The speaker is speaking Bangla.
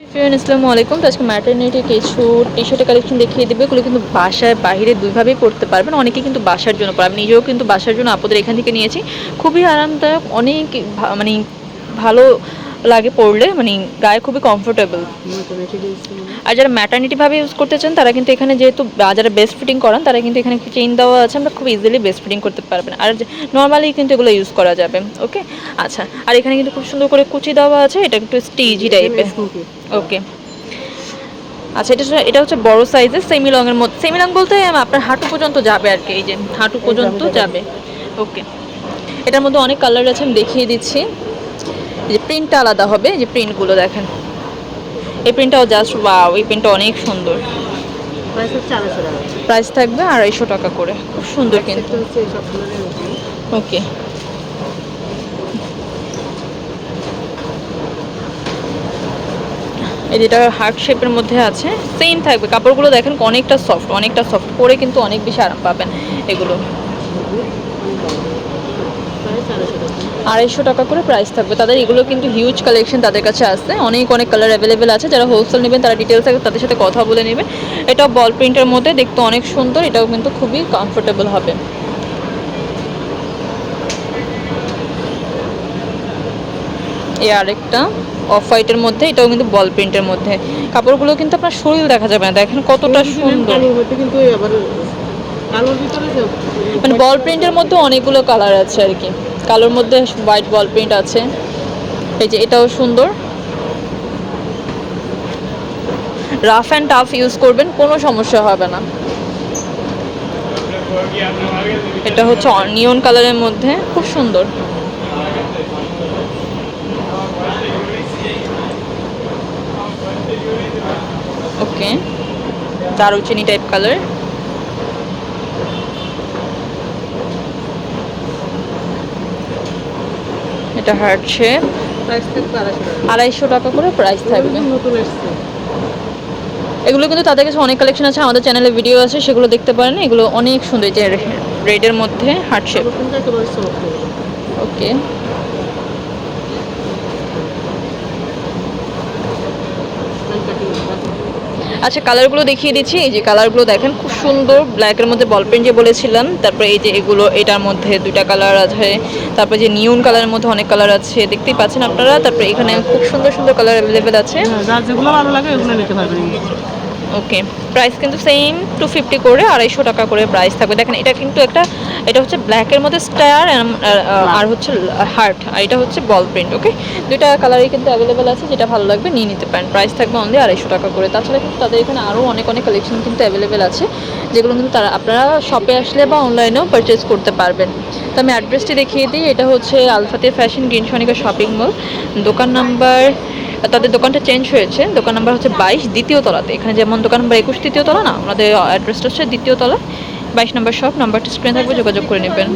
ফ্রেন্ড আসসালামু আলাইকুম। তো আজকে ম্যাটারনিটি কিছু টি শার্টের কালেকশন দেখিয়ে দেবে। এগুলো কিন্তু বাসায় বাইরে দুইভাবেই পড়তে পারবেন। অনেকে কিন্তু বাসার জন্য পরে আমি নিজেও কিন্তু বাসার জন্য আপনাদের এখান থেকে নিয়েছি। খুবই আরামদায়ক, অনেক মানে ভালো লাগে পড়লে মানে গায়ে খুবই কমফোর্টেবল আর যারা ম্যাটার্নিটি ভাবে ইউজ করতে চান তারা কিন্তু এখানে যেহেতু যারা বেস্ট ফিটিং করান তারা কিন্তু এখানে চেইন দেওয়া আছে আমরা খুব ইজিলি বেস্ট ফিটিং করতে পারবেন। আর নর্মালি কিন্তু এগুলো ইউজ করা যাবে ওকে আচ্ছা আর এখানে কিন্তু খুব সুন্দর করে কুচি দেওয়া আছে এটা একটু স্টিজি টাইপের ওকে আচ্ছা এটা হচ্ছে- এটা হচ্ছে বড় সাইজের সেমি লং এর মধ্যে সেমি লং বলতে আপনার হাঁটু পর্যন্ত যাবে আর কি এই যে হাঁটু পর্যন্ত যাবে। ওকে এটার মধ্যে অনেক কালার আছে আমি দেখিয়ে দিচ্ছি। যে প্রিন্টটা আলাদা হবে এই যে প্রিন্টগুলো দেখেন। এই প্রিন্টটাও জাস্ট ওয়াও এই প্রিন্টটা অনেক সুন্দর। প্রাইস থাকবে আড়াইশো টাকা করে। খুব সুন্দর কিন্তু। ওকে। এই যেটা হার্ট শেপের মধ্যে আছে সেম থাকবে। কাপড়গুলো দেখেন অনেকটা সফট অনেকটা সফট পরে কিন্তু অনেক বেশি আরাম পাবেন এগুলো। আড়াইশো টাকা করে প্রাইস থাকবে। তাদের এগুলো কিন্তু হিউজ কালেকশন তাদের কাছে আছে। অনেক অনেক কালার অ্যাভেলেবেল আছে। যারা হোলসেল নেবেন তারা ডিটেলস থাকে তাদের সাথে কথা বলে নেবেন এটা বল প্রিন্টের মধ্যে দেখতে অনেক সুন্দর এটাও কিন্তু খুবই কমফোর্টেবল হবে। এই আরেকটা অফ হোয়াইটের মধ্যে এটাও কিন্তু বল প্রিন্টের মধ্যে। কাপড়গুলো কিন্তু আপনার শরীর দেখা যাবে না। দেখেন কতটা সুন্দর। কিন্তু আবার মানে বল প্রিন্টের মধ্যে অনেকগুলো কালার আছে আর কি। কালোর মধ্যে হোয়াইট বল প্রিন্ট আছে। এই যে এটাও সুন্দর। রাফ অ্যান্ড টাফ ইউজ করবেন কোনো সমস্যা হবে না। এটা হচ্ছে নিয়ন কালারের মধ্যে খুব সুন্দর। ওকে দারুচিনি টাইপ কালার এটা হার্ট শেপ আড়াইশো টাকা করে প্রাইস থাকবে। এগুলো কিন্তু তাদের কাছে অনেক কালেকশন আছে আমাদের চ্যানেলে ভিডিও আছে সেগুলো দেখতে পারেন। এগুলো অনেক সুন্দর যে রেডের মধ্যে হার্ট শেপ কাপড় কিন্তু একেবারে সফট ওকে আচ্ছা কালারগুলো দেখিয়ে দিচ্ছি। এই যে কালারগুলো দেখেন খুব সুন্দর ব্ল্যাকের মধ্যে বল পেন যে বলেছিলাম তারপরে এই যে এগুলো এটার মধ্যে দুটা কালার আছে। তারপরে যে নিউন কালারের মধ্যে অনেক কালার আছে দেখতেই পাচ্ছেন আপনারা। তারপরে এখানে খুব সুন্দর সুন্দর কালার অ্যাভেলেবেল আছে। হ্যাঁ, যেগুলো ভালো লাগে ওগুলো নিতে পারবেন। ওকে প্রাইস কিন্তু সেম টু ফিফটি করে আড়াইশো টাকা করে প্রাইস থাকবে। দেখেন এটা কিন্তু একটা এটা হচ্ছে ব্ল্যাকের মধ্যে স্টার আর হচ্ছে হার্ট আর এটা হচ্ছে বল প্রিন্ট ওকে দুইটা কালারই কিন্তু অ্যাভেলেবেল আছে যেটা ভালো লাগবে নিয়ে নিতে পারেন। প্রাইস থাকবে অনলি আড়াইশো টাকা করে। তাছাড়া কিন্তু তাদের এখানে আরও অনেক অনেক কালেকশন কিন্তু অ্যাভেলেবেল আছে যেগুলো কিন্তু তারা আপনারা শপে আসলে বা অনলাইনেও পারচেস করতে পারবেন। তো আমি অ্যাড্রেসটি দেখিয়ে দিই। এটা হচ্ছে আলফাতে ফ্যাশন গ্রিন সনিকা শপিং মল দোকান নাম্বার তাদের দোকানটা চেঞ্জ হয়েছে। দোকান নাম্বার হচ্ছে বাইশ দ্বিতীয় তলাতে। এখানে যেমন দোকান নাম্বার একুশ তৃতীয় তলা না, আমাদের অ্যাড্রেসটা হচ্ছে দ্বিতীয় তলা। বাইশ নম্বর শপ নাম্বারটা স্ক্রিনে থাকবে, যোগাযোগ করে নেবেন।